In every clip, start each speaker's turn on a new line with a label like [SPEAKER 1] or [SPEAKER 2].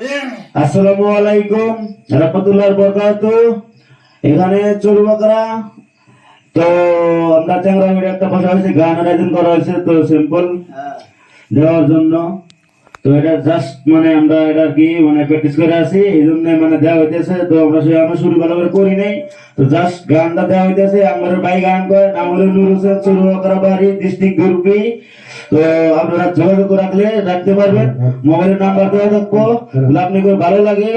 [SPEAKER 1] আসসালামু আলাইকুম রহমতুল্লাহ বরকাত এখানে চলুবাকরা তো আমরা চ্যাংরা মিডিয়া একটা বসা হয়েছে গান আয়োজন করা হয়েছে তো সিম্পল দেওয়ার জন্য। তো এটা জাস্ট মানে আমরা এটা কি মানে প্র্যাকটিস করে আছি এই জন্য মানে দেওয়া হইতেছে। তো আমরা সে আমরা শুরু ভালো করে করি নাই। তো জাস্ট গানটা দেওয়া হইতেছে আমার ভাই গান করে নাম হলো নুর হোসেন চলুবাকরা বাড়ি ডিস্ট্রিক্ট গ্রুপি তো আপনারা যোগাযোগ রাখলে রাখতে পারবেন। মোবাইলের নাম্বার দেওয়া থাকব। আপনি করে ভালো লাগে।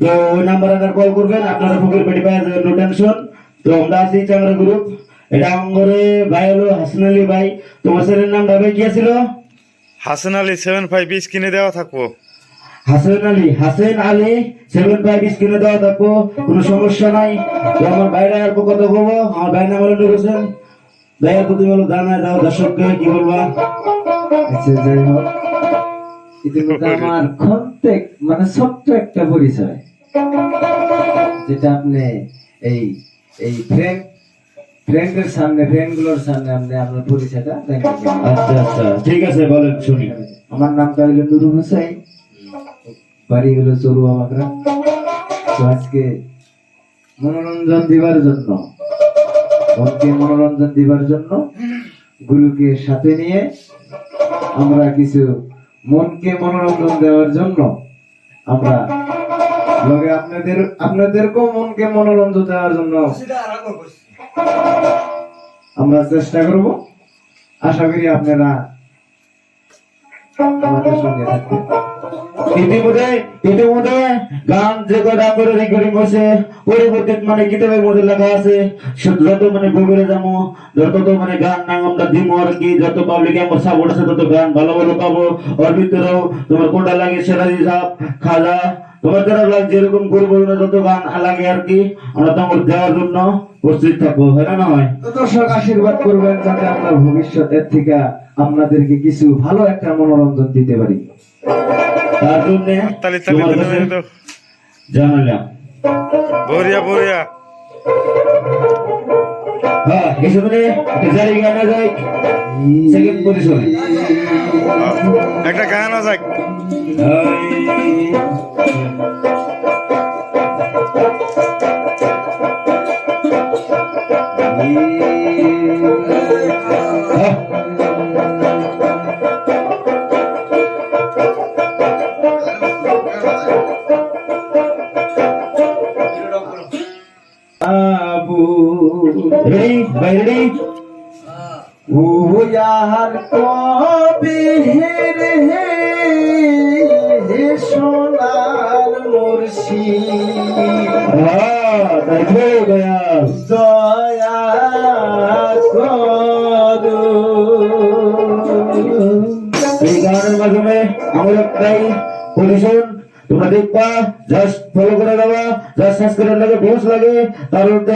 [SPEAKER 1] তো ওই নাম্বারে কল করবেন। আপনারা ফকির পেটি পাওয়া যাবে নো টেনশন তো আমরা আছি চাংরা গ্রুপ এটা আমাদের ভাই হলো হাসান আলী ভাই। তোমার ছেলের নামটা ভাই কি ছিল
[SPEAKER 2] হাসান আলী সেভেন ফাইভ বিশ কিনে দেওয়া থাকব।
[SPEAKER 1] হাসান আলী হাসেন আলী সেভেন ফাইভ স্ক্রিনে দেওয়া থাকব। কোনো সমস্যা নাই। তো আমার বাইরে আর কথা বলব আমার ভাইয়ের নাম হলো নুর হোসেন। ভাইয়ের প্রতি বলো জানায় দাও দর্শককে কি বলবা?
[SPEAKER 3] আচ্ছা যাই হোক। ইতিমধ্যে আমার খন্তেক মানে ছোট্ট একটা পরিচয়। যেটা আপনি এই এই ফ্রেন্ড ফ্রেন্ডের সামনে ফ্রেন্ডগুলোর সামনে আপনি আপনার পরিচয়টা দেন।
[SPEAKER 1] আচ্ছা আচ্ছা ঠিক আছে বলেন শুনি।
[SPEAKER 3] আমার নামটা হইল নুরু হোসাইন বাড়ি হলো চরুয়া বাগরা তো আজকে মনোরঞ্জন দিবার জন্য মনকে মনোরঞ্জন দিবার জন্য গুরুকে সাথে নিয়ে আমরা কিছু মনকে মনোরঞ্জন দেওয়ার জন্য আমরা লগে আপনাদের আপনাদেরকেও মনকে মনোরঞ্জন দেওয়ার জন্য আমরা চেষ্টা করব। আশা করি আপনারা আমাদের সঙ্গে থাকবেন।
[SPEAKER 1] ইতিমধ্যে ইতিমধ্যে গান যে কটা করে রেকর্ডিং করছে পরিবর্তিত মানে কিতাবের মধ্যে লেখা আছে, যত মানে গভীরে যাব যত তো মানে গান আমরা দিব আর কি, যত আমার সাপোর্ট আছে, তত গান ভালো ভালো পাবো। তোমার কোনটা লাগে সেরাজি সাপ খাজা। তোমার লাগে যেরকম করব যত গান লাগে আর কি, আমরা তোমার দেওয়ার জন্য প্রস্তুত থাকব হ্যাঁ না হয়
[SPEAKER 3] দর্শক, আশীর্বাদ করবেন যাতে আপনার ভবিষ্যতের থেকে আপনাদেরকে কিছু ভালো একটা মনোরঞ্জন দিতে পারি।
[SPEAKER 1] তার জন্য জানালাম।
[SPEAKER 2] বরিয়া বরিয়া
[SPEAKER 1] হ্যাঁ এই সময় জারি গানা যায় সেকেন্ড পজিশনে
[SPEAKER 2] একটা গান আছে।
[SPEAKER 3] ইয়ার কবে হে হে সোনার মুর্শিদ
[SPEAKER 1] হ্যাঁ দেখো দয়াল জাস্ট ফলো করে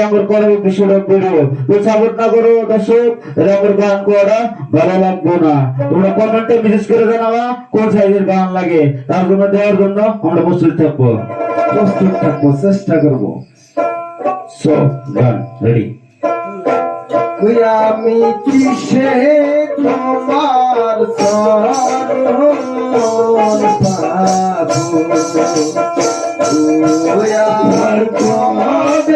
[SPEAKER 1] আমার করার বিষয়টা ভিডিও করো করা করে জানাবা, কোন সাইজের গান লাগে। তার দেওয়ার জন্য আমরা প্রস্তুত থাকব।
[SPEAKER 3] থাকব, চেষ্টা করব।
[SPEAKER 1] সো গান রেডি
[SPEAKER 3] আমি কিসে তোমার চরণ পাবো কবে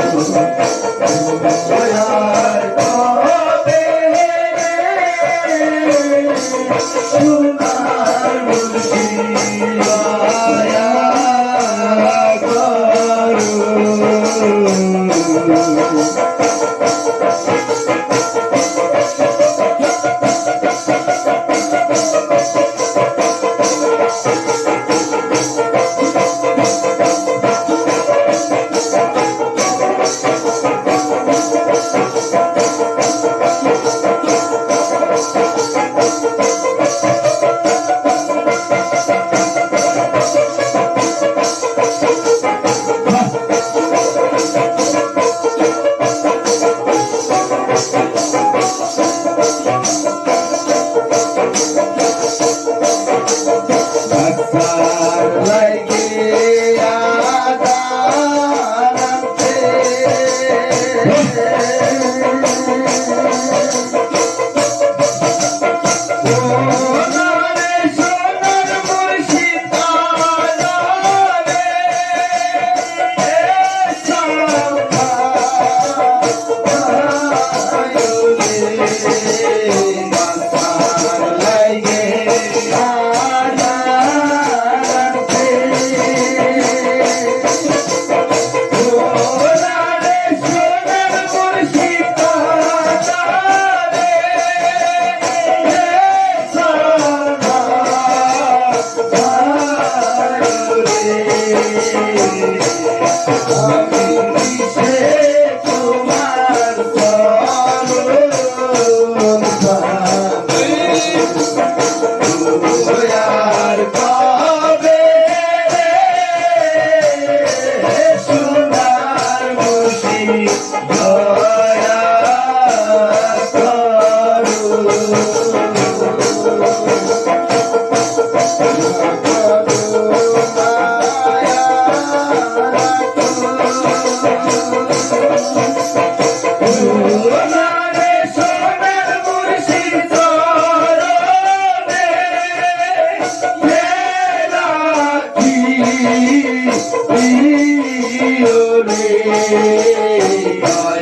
[SPEAKER 3] Gracias. That's ওরে দয়া